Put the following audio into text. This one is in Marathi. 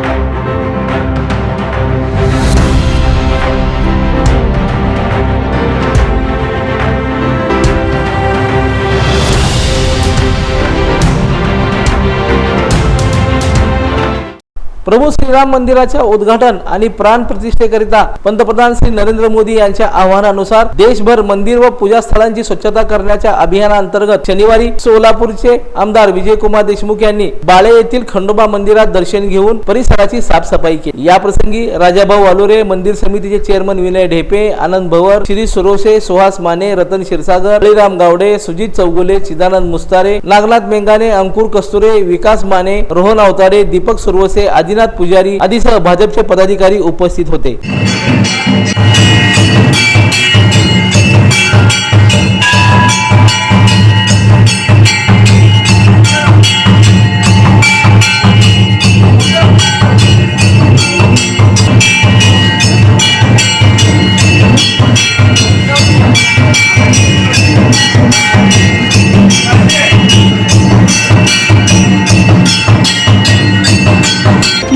Thank you. प्रभू श्रीराम मंदिराच्या उद्घाटन आणि प्राण प्रतिष्ठेकरिता पंतप्रधान श्री नरेंद्र मोदी यांच्या आवाहनानुसार देशभर मंदिर व पूजा स्थळांची स्वच्छता करण्याच्या अभियानाअंतर्गत शनिवारी सोलापूरचे आमदार विजयकुमार देशमुख यांनी बाळे येथील खंडोबा मंदिरात दर्शन घेऊन परिसराची साफसफाई केली. या प्रसंगी राजाभाऊ वालोरे मंदिर समितीचे चेअरमन विनय ढेपे आनंद भवर श्री सुरोसे सुहास माने रतन क्षीरसागर बळीराम गावडे सुजित चौगुले चिदानंद मुस्तारे नागनाथ मेंगाने अंकुर कस्तुरे विकास माने रोहन अवतारे दीपक सुरवसे आदिनाथ पुजारी आदीसह भाजपचे पदाधिकारी उपस्थित होते.